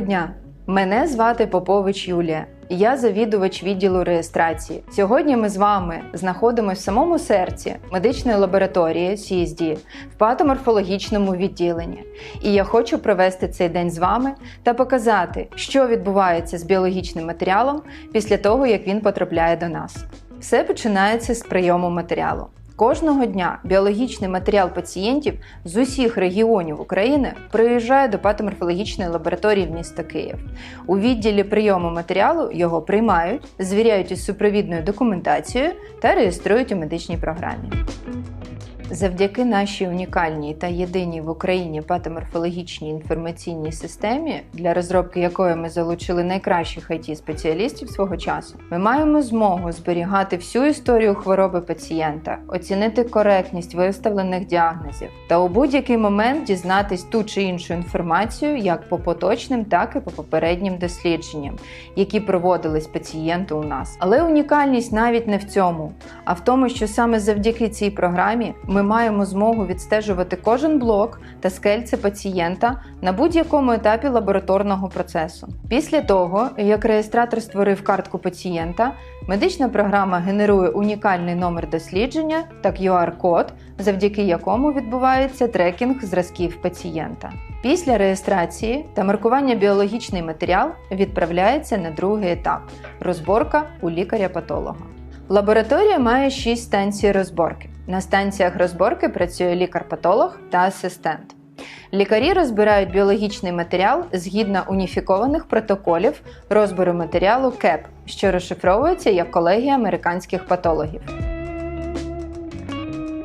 Дня! Мене звати Попович Юлія. Я завідувач відділу реєстрації. Сьогодні ми з вами знаходимося в самому серці медичної лабораторії CSD в патоморфологічному відділенні. І я хочу провести цей день з вами та показати, що відбувається з біологічним матеріалом після того, як він потрапляє до нас. Все починається з прийому матеріалу. Кожного дня біологічний матеріал пацієнтів з усіх регіонів України приїжджає до патоморфологічної лабораторії в місто Київ. У відділі прийому матеріалу його приймають, звіряють із супровідною документацією та реєструють у медичній програмі. Завдяки нашій унікальній та єдиній в Україні патоморфологічній інформаційній системі, для розробки якої ми залучили найкращих it спеціалістів свого часу, ми маємо змогу зберігати всю історію хвороби пацієнта, оцінити коректність виставлених діагнозів та у будь-який момент дізнатись ту чи іншу інформацію як по поточним, так і по попереднім дослідженням, які проводились пацієнту у нас. Але унікальність навіть не в цьому, а в тому, що саме завдяки цій програмі ми маємо змогу відстежувати кожен блок та скельце пацієнта на будь-якому етапі лабораторного процесу. Після того, як реєстратор створив картку пацієнта, медична програма генерує унікальний номер дослідження та QR-код, завдяки якому відбувається трекінг зразків пацієнта. Після реєстрації та маркування біологічний матеріал відправляється на другий етап розборка у лікаря-патолога. Лабораторія має 6 станцій розборки. На станціях розборки працює лікар-патолог та асистент. Лікарі розбирають біологічний матеріал згідно уніфікованих протоколів розбору матеріалу КЕП, що розшифровується як колегія американських патологів.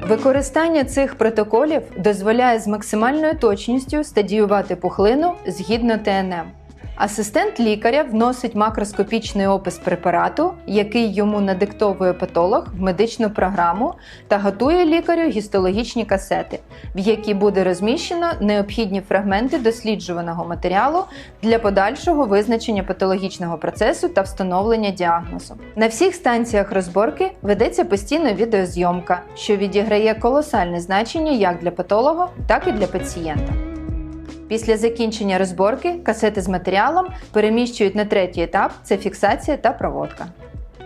Використання цих протоколів дозволяє з максимальною точністю стадіювати пухлину згідно ТНМ. Асистент лікаря вносить макроскопічний опис препарату, який йому надиктовує патолог в медичну програму та готує лікарю гістологічні касети, в які буде розміщено необхідні фрагменти досліджуваного матеріалу для подальшого визначення патологічного процесу та встановлення діагнозу. На всіх станціях розборки ведеться постійна відеозйомка, що відіграє колосальне значення як для патолога, так і для пацієнта. Після закінчення розборки касети з матеріалом переміщують на третій етап це фіксація та проводка.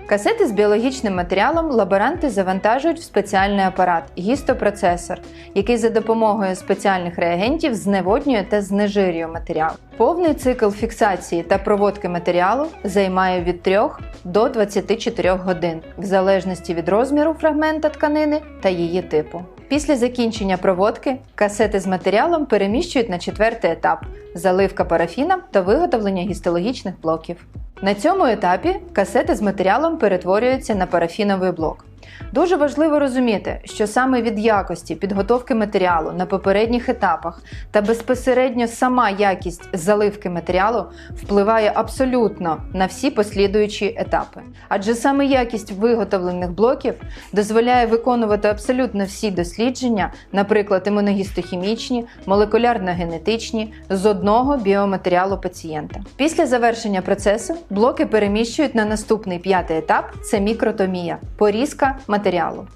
Касети з біологічним матеріалом лаборанти завантажують в спеціальний апарат гістопроцесор, який за допомогою спеціальних реагентів зневоднює та знежирює матеріал. Повний цикл фіксації та проводки матеріалу займає від 3 до 24 годин, в залежності від розміру фрагмента тканини та її типу. Після закінчення проводки касети з матеріалом переміщують на четвертий етап заливка парафіном та виготовлення гістологічних блоків. На цьому етапі касети з матеріалом перетворюються на парафіновий блок. Дуже важливо розуміти, що саме від якості підготовки матеріалу на попередніх етапах та безпосередньо сама якість заливки матеріалу впливає абсолютно на всі послідуючі етапи. Адже саме якість виготовлених блоків дозволяє виконувати абсолютно всі дослідження, наприклад, імуногістохімічні, молекулярно-генетичні, з одного біоматеріалу пацієнта. Після завершення процесу блоки переміщують на наступний п'ятий етап це мікротомія порізка матеріалу.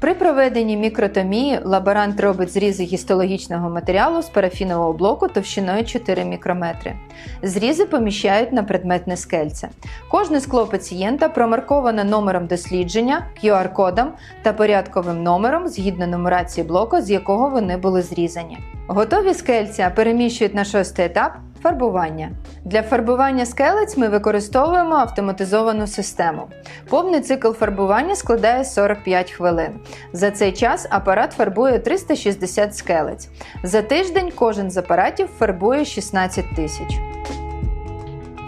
При проведенні мікротомії лаборант робить зрізи гістологічного матеріалу з парафінового блоку товщиною 4 мікрометри. Зрізи поміщають на предметне скельце. Кожне скло пацієнта промарковане номером дослідження, QR-кодом та порядковим номером згідно нумерації блоку, з якого вони були зрізані. Готові скельця переміщують на шостий етап Фарбування. Для фарбування скелець ми використовуємо автоматизовану систему. Повний цикл фарбування складає 45 хвилин. За цей час апарат фарбує 360 скелець. За тиждень кожен з апаратів фарбує 16 тисяч.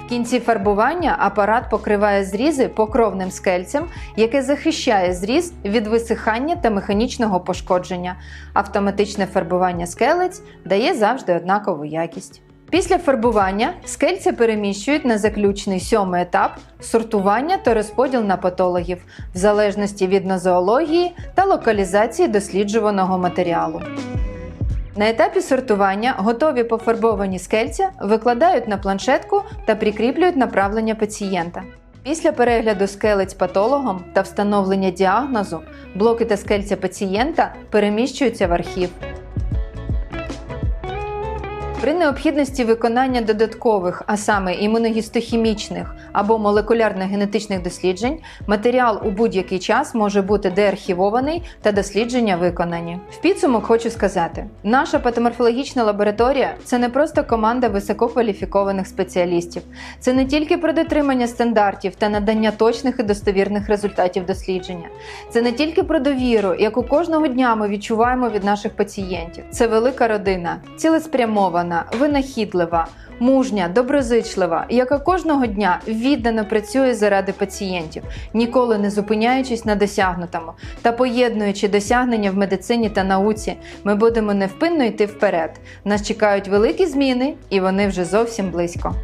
В кінці фарбування апарат покриває зрізи покровним скельцем, яке захищає зріз від висихання та механічного пошкодження. Автоматичне фарбування скелець дає завжди однакову якість. Після фарбування скельця переміщують на заключний сьомий етап сортування та розподіл на патологів в залежності від нозоології та локалізації досліджуваного матеріалу. На етапі сортування готові пофарбовані скельця викладають на планшетку та прикріплюють направлення пацієнта. Після перегляду скелець патологом та встановлення діагнозу блоки та скельця пацієнта переміщуються в архів. При необхідності виконання додаткових, а саме імуногістохімічних або молекулярно-генетичних досліджень, матеріал у будь-який час може бути деархівований та дослідження виконані. В підсумок хочу сказати: наша патоморфологічна лабораторія це не просто команда висококваліфікованих спеціалістів, це не тільки про дотримання стандартів та надання точних і достовірних результатів дослідження, це не тільки про довіру, яку кожного дня ми відчуваємо від наших пацієнтів. Це велика родина, цілеспрямована, винахідлива. Мужня, доброзичлива, яка кожного дня віддано працює заради пацієнтів, ніколи не зупиняючись на досягнутому та поєднуючи досягнення в медицині та науці, ми будемо невпинно йти вперед. Нас чекають великі зміни, і вони вже зовсім близько.